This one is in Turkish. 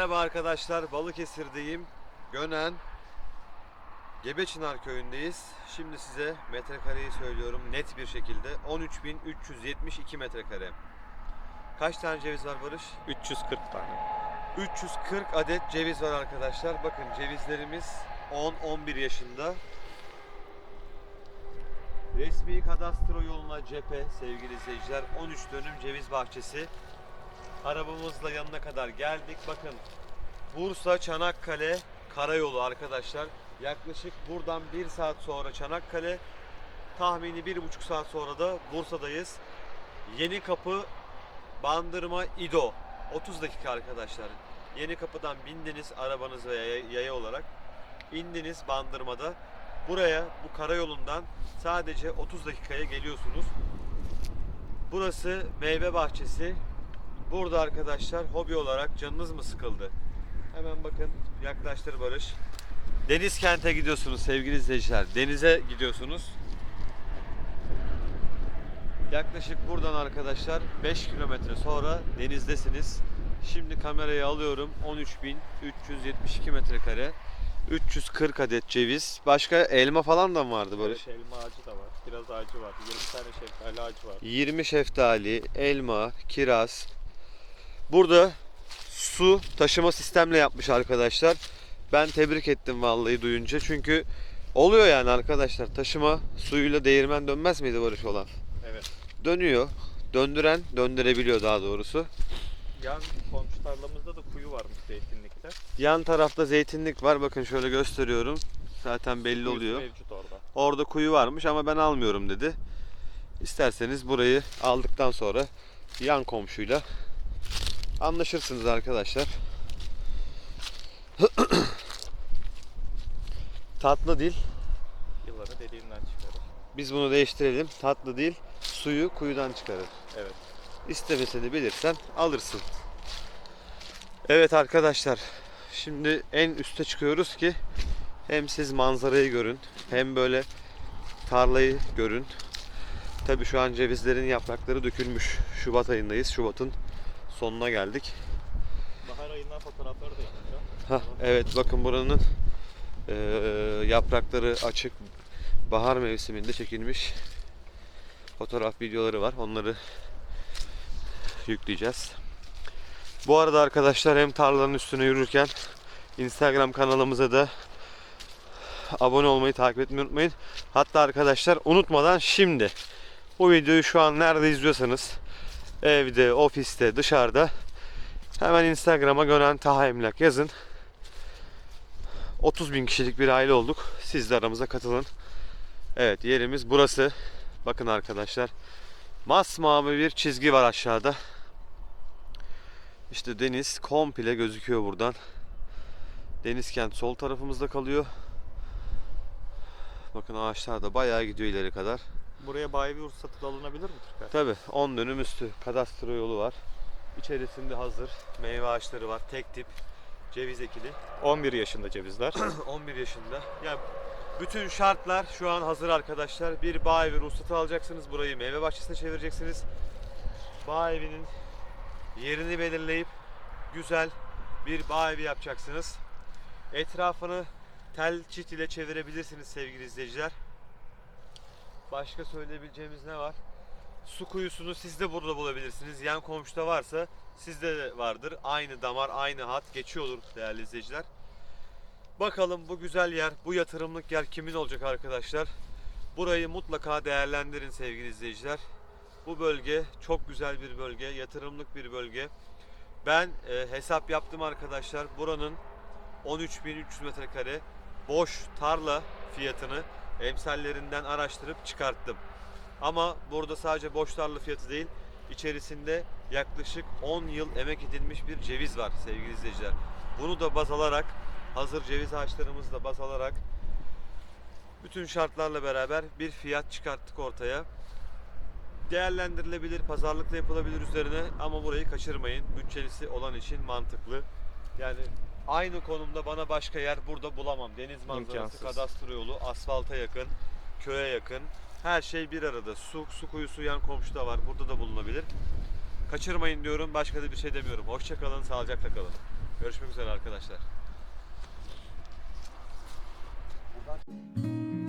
Merhaba arkadaşlar, Balıkesir'deyim. Gönen Gebeçınar köyündeyiz. Şimdi size metrekareyi söylüyorum net bir şekilde. 13.372 metrekare. Kaç tane ceviz var Barış? 340 tane. 340 adet ceviz var arkadaşlar. Bakın cevizlerimiz 10-11 yaşında. Resmi kadastro yoluna cephe sevgili izleyiciler. 13 dönüm ceviz bahçesi. Arabamızla yanına kadar geldik. Bakın Bursa Çanakkale karayolu arkadaşlar. Yaklaşık buradan 1 saat sonra Çanakkale. Tahmini 1,5 saat sonra da Bursa'dayız. Yeni Kapı Bandırma İdo. 30 dakika arkadaşlar. Yeni kapıdan bindiniz arabanız veya yaya olarak. indiniz bandırmada. Buraya bu karayolundan sadece 30 dakikaya geliyorsunuz. Burası meyve bahçesi. Burada arkadaşlar hobi olarak canınız mı sıkıldı? Hemen bakın yaklaştır Barış. Deniz kente gidiyorsunuz sevgili izleyiciler. Denize gidiyorsunuz. Yaklaşık buradan arkadaşlar 5 kilometre sonra denizdesiniz. Şimdi kamerayı alıyorum. 13.372 metrekare. 340 adet ceviz. Başka elma falan da mı vardı böyle? Barış elma ağacı da var. Kiraz ağacı var. 20 tane şeftali ağacı var. 20 şeftali, elma, kiraz. Burada su taşıma sistemle yapmış arkadaşlar. Ben tebrik ettim vallahi duyunca. Çünkü oluyor yani arkadaşlar. Taşıma suyuyla değirmen dönmez miydi Barış olan? Evet. Dönüyor. Döndüren döndürebiliyor daha doğrusu. Yan komşu tarlamızda da kuyu varmış zeytinlikte. Yan tarafta zeytinlik var. Bakın şöyle gösteriyorum. Zaten belli Kuyusu oluyor. Mevcut orada. Orada kuyu varmış ama ben almıyorum dedi. İsterseniz burayı aldıktan sonra yan komşuyla anlaşırsınız arkadaşlar. Tatlı dil. Yılları deliğinden çıkarır. Biz bunu değiştirelim. Tatlı dil suyu kuyudan çıkarır. Evet. İstemesini bilirsen alırsın. Evet arkadaşlar. Şimdi en üste çıkıyoruz ki hem siz manzarayı görün hem böyle tarlayı görün. Tabii şu an cevizlerin yaprakları dökülmüş. Şubat ayındayız. Şubat'ın sonuna geldik. Bahar ayından fotoğrafları da yapacağım. Hah, evet bakın buranın eee, yaprakları açık. Bahar mevsiminde çekilmiş fotoğraf videoları var. Onları yükleyeceğiz. Bu arada arkadaşlar hem tarlanın üstüne yürürken Instagram kanalımıza da abone olmayı takip etmeyi unutmayın. Hatta arkadaşlar unutmadan şimdi bu videoyu şu an nerede izliyorsanız evde, ofiste, dışarıda hemen Instagram'a Gönen Taha Emlak yazın. 30 bin kişilik bir aile olduk. Siz de aramıza katılın. Evet yerimiz burası. Bakın arkadaşlar. Masmavi bir çizgi var aşağıda. İşte deniz komple gözüküyor buradan. Deniz kent sol tarafımızda kalıyor. Bakın ağaçlar da bayağı gidiyor ileri kadar. Buraya bayi bir da alınabilir mi Türker? Tabi 10 dönüm üstü kadastro yolu var. İçerisinde hazır meyve ağaçları var. Tek tip ceviz ekili. 11 yaşında cevizler. 11 yaşında. Ya bütün şartlar şu an hazır arkadaşlar. Bir bağ evi ruhsatı alacaksınız. Burayı meyve bahçesine çevireceksiniz. Bağ evinin yerini belirleyip güzel bir bağ evi yapacaksınız. Etrafını tel çit ile çevirebilirsiniz sevgili izleyiciler. Başka söyleyebileceğimiz ne var? Su kuyusunu siz de burada bulabilirsiniz. Yan komşuda varsa sizde de vardır. Aynı damar, aynı hat geçiyordur değerli izleyiciler. Bakalım bu güzel yer, bu yatırımlık yer kimin olacak arkadaşlar? Burayı mutlaka değerlendirin sevgili izleyiciler. Bu bölge çok güzel bir bölge, yatırımlık bir bölge. Ben e, hesap yaptım arkadaşlar. Buranın 13.300 metrekare boş tarla fiyatını emsallerinden araştırıp çıkarttım. Ama burada sadece boş tarla fiyatı değil, içerisinde yaklaşık 10 yıl emek edilmiş bir ceviz var sevgili izleyiciler. Bunu da baz alarak, hazır ceviz ağaçlarımızı da baz alarak bütün şartlarla beraber bir fiyat çıkarttık ortaya. Değerlendirilebilir, pazarlıkta yapılabilir üzerine ama burayı kaçırmayın. Bütçelisi olan için mantıklı. Yani aynı konumda bana başka yer burada bulamam. Deniz manzarası, İmkansız. kadastro yolu, asfalta yakın, köye yakın. Her şey bir arada. Su, su kuyusu yan komşuda var. Burada da bulunabilir. Kaçırmayın diyorum. Başka da bir şey demiyorum. Hoşçakalın, sağlıcakla kalın. Görüşmek üzere arkadaşlar. Buradan